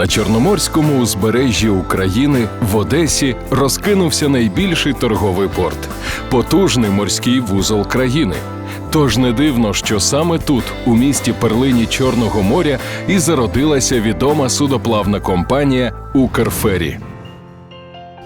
На чорноморському узбережжі України в Одесі розкинувся найбільший торговий порт, потужний морський вузол країни. Тож не дивно, що саме тут, у місті перлині Чорного моря, і зародилася відома судоплавна компанія Укрфері.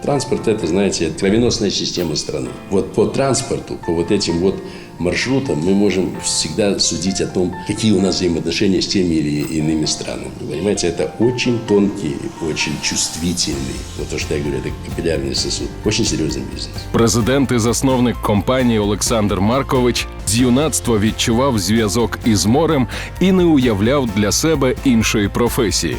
Транспорт – это, знаете, кровеносная система страны. Вот по транспорту, по вот этим вот маршрутам мы можем всегда судить о том, какие у нас взаимоотношения с теми или иными странами. Вы понимаете, это очень тонкий, очень чувствительный, вот то, что я говорю, это капиллярный сосуд, очень серьезный бизнес. Президент і засновник компанії Олександр Маркович з юнацтва відчував зв'язок із морем і не уявляв для себе іншої професії.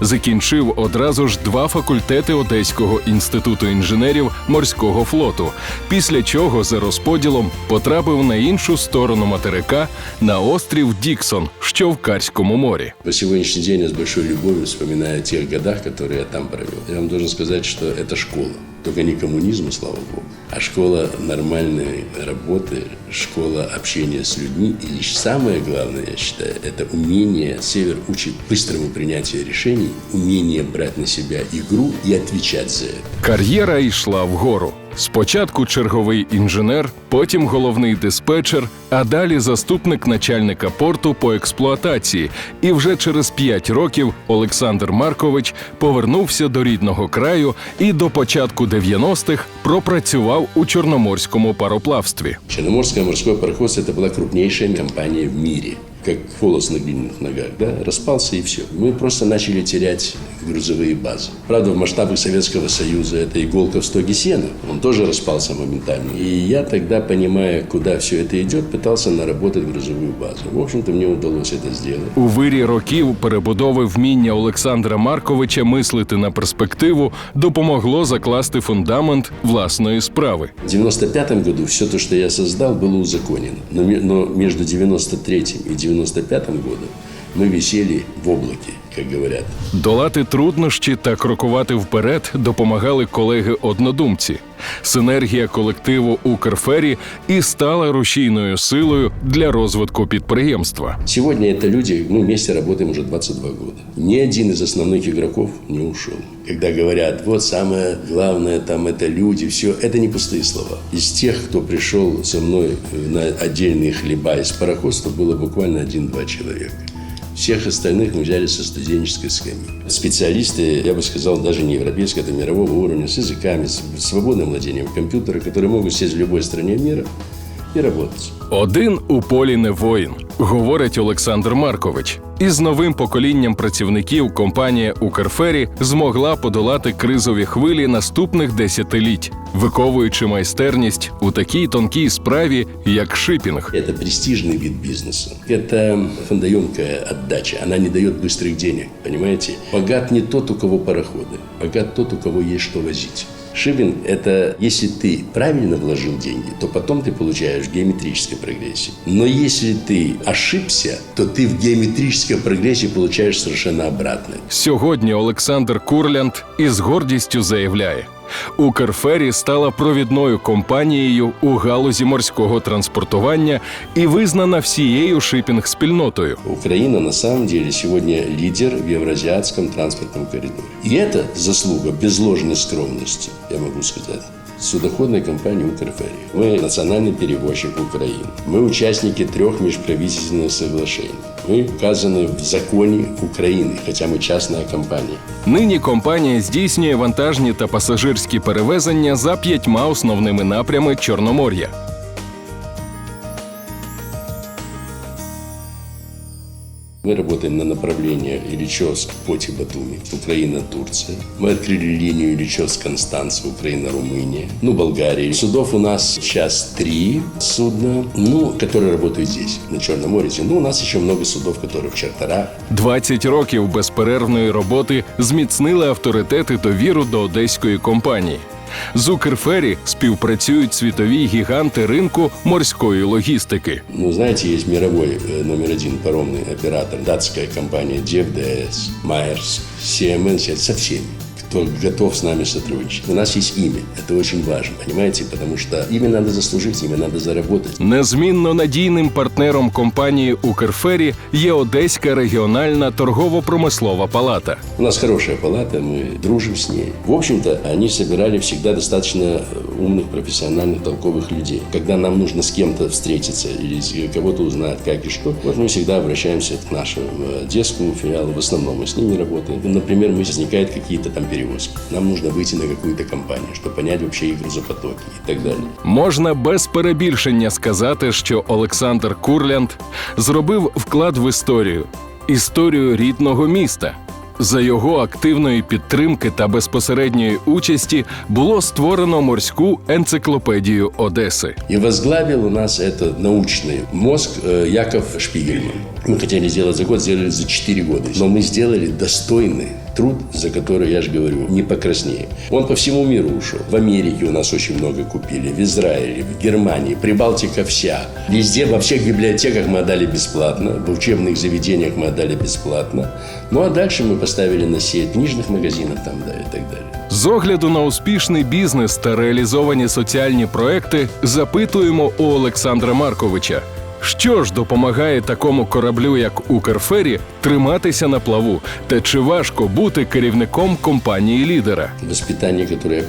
Закінчив одразу ж два факультети Одеського інституту інженерів морського флоту, після чого за розподілом потрапив на іншу сторону материка на острів Діксон, що в Карському морі. По сегодняшний день я с большой любовью вспоминаю о тех годах, которые я там провел. Я вам должен сказать, что это школа. Только не коммунизма, слава богу, а школа нормальной работы, школа общения с людьми. И самое главное, я считаю, это умение, Север учит быстрому принятию решений, умение брать на себя игру и отвечать за это. Кар'єра йшла вгору. Спочатку черговий інженер, потім головний диспетчер, а далі заступник начальника порту по експлуатації. І вже через п'ять років Олександр Маркович повернувся до рідного краю и до початку 90-х пропрацював у чорноморському пароплавстві. Черноморское морское пароходство – это была крупнейшая компания в мире Как волос на глиняных ногах, да, распался и все. Мы просто начали терять грузовые базы. Правда, в масштабах Советского Союза это иголка в стоге сена. Он тоже распался моментально. И я тогда, понимая, куда все это идет, пытался наработать грузовую базу. В общем-то, мне удалось это сделать. У вирі років перебудови вміння Олександра Марковича мислити на перспективу допомогло закласти фундамент власної справи. В 95 году все то, что я создал, было узаконено. Но, ме- но между 93 и 95 годом мы висели в облаке, как говорят. Долати труднощі та крокувати вперед допомагали колеги-однодумці. Синергія колективу Укрфері і стала рушійною силою для розвитку підприємства. Сегодня это люди, мы вместе работаем уже 22 года. Ни один из основных игроков не ушел. Когда говорят, вот самое главное там это люди, все, это не пустые слова. Из тех, кто пришел со мной на отдельные хлеба из пароходства, было буквально один-два человека. Всех остальных мы взяли со студенческой скамьи. Специалисты, я бы сказал, даже не европейского, это мирового уровня, с языками, с свободным владением компьютера, которые могут сесть в любой стране мира и работать. Один у полі не воїн, говорить Олександр Маркович. Із новим поколінням працівників компанія Укрфері змогла подолати кризові хвилі наступних десятиліть, виковуючи майстерність у такій тонкій справі, як шипінг. Это престижный вид бизнеса. Это фондоемкая отдача. Она не дает быстрых денег, понимаете? Богат не тот, у кого пароходы. Богат тот, у кого есть что возить. Шибинг – это если ты правильно вложил деньги, то потом ты получаешь в геометрической прогрессии. Но если ты ошибся, то ты в геометрической прогрессии получаешь совершенно обратное. Сьогодні Олександр Курлянд із гордістю заявляє: Укрфері стала провідною компанією у галузі морського транспортування і визнана всією шипінг-спільнотою. Україна на самом деле сьогодні лідер в євразіатському транспортному коридорі. І це заслуга без скромності, я можу сказать, судоходной компании «Укрферри». Мы национальный перевозчик Украины. Мы участники трех межправительственных соглашений. Мы указаны в законе Украины, хотя мы частная компания. Нині компанія здійснює вантажні та пасажирські перевезення за п'ятьма основними напрями Чорномор'я. Мы работаем на направлении Ильичевск, Поти, Батуми, Украина, Турция. Мы открыли линию Ильичевск, Констанция, Украина, Румыния. Ну, Болгария. Судов у нас сейчас три судна, ну, которые работают здесь, на Черном море. Ну, у нас еще много судов, которые в Чартерах. 20 років безперервної роботи зміцнили авторитет і довіру до одеської компанії. З Укрфері співпрацюють світові гіганти ринку морської логістики. Ну, знаєте, є мировой э, номер один паромний оператор, датська компанія DFDS, Майерс, CMN, це всеми кто готов с нами сотрудничать. У нас есть имя, это очень важно, понимаете, потому что имя надо заслужить, имя надо заработать. Незмінно надійним партнером компанії Укрфері є Одеська регіональна торгово-промислова палата. У нас хорошая палата, мы дружим с ней. В общем-то, они собирали всегда достаточно э, умных, профессиональных, толковых людей. Когда нам нужно с кем-то встретиться или с кого-то узнать, как и что, вот мы всегда обращаемся к нашему э, одесскому филиалу. В основном мы с ними работаем. Ну, Например, мы возникают какие-то там перевозки. Нам нужно выйти на какую-то компанию, чтобы понять вообще их грузопотоки и так далее. Можна без перебільшення сказати, що Олександр Курлянд зробив вклад в історію, історію рідного міста. За його активної підтримки та безпосередньої участі було створено морську енциклопедію Одеси. И возглавил у нас это научный мозг э, Яков Шпигельман. Мы хотели сделать за год, сделали за 4 года. Но мы сделали достойный труд, за который, я же говорю, не покраснее. Он по всему миру ушел. В Америке у нас очень много купили, в Израиле, в Германии, Прибалтика вся. Везде, во всех библиотеках мы отдали бесплатно, в учебных заведениях мы отдали бесплатно. Ну а дальше мы поставили на сеть книжных магазинов там, да, и так далее. З огляду на успішний бізнес та реалізовані соціальні проекти запитуємо у Олександра Марковича. Що ж допомагає такому кораблю, як Укрфері, триматися на плаву? Та чи важко бути керівником компанії лідера? Воспитання, яке я отримав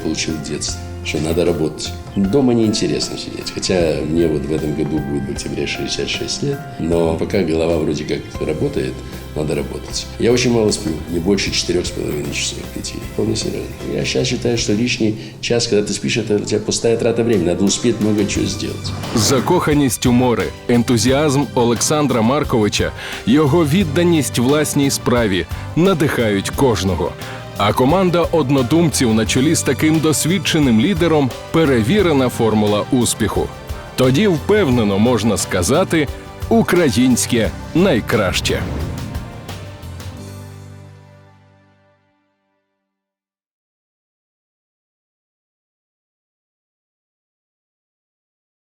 в детстве, что надо работать. Дома неинтересно сидеть. Хотя мне вот в этом году будет в октябре 66 лет, но пока голова вроде как работает, надо работать. Я очень мало сплю, не больше четырех с половиной часов, пяти. Вполне серьезно. Я сейчас считаю, что лишний час, когда ты спишь, это у тебя пустая трата времени. Надо успеть много чего сделать. Закоханість у море, ентузіазм Олександра Марковича, його відданість власній справі надихають кожного. А команда однодумців на чолі з таким досвідченим лідером перевірена формула успіху. Тоді впевнено можна сказати українське найкраще.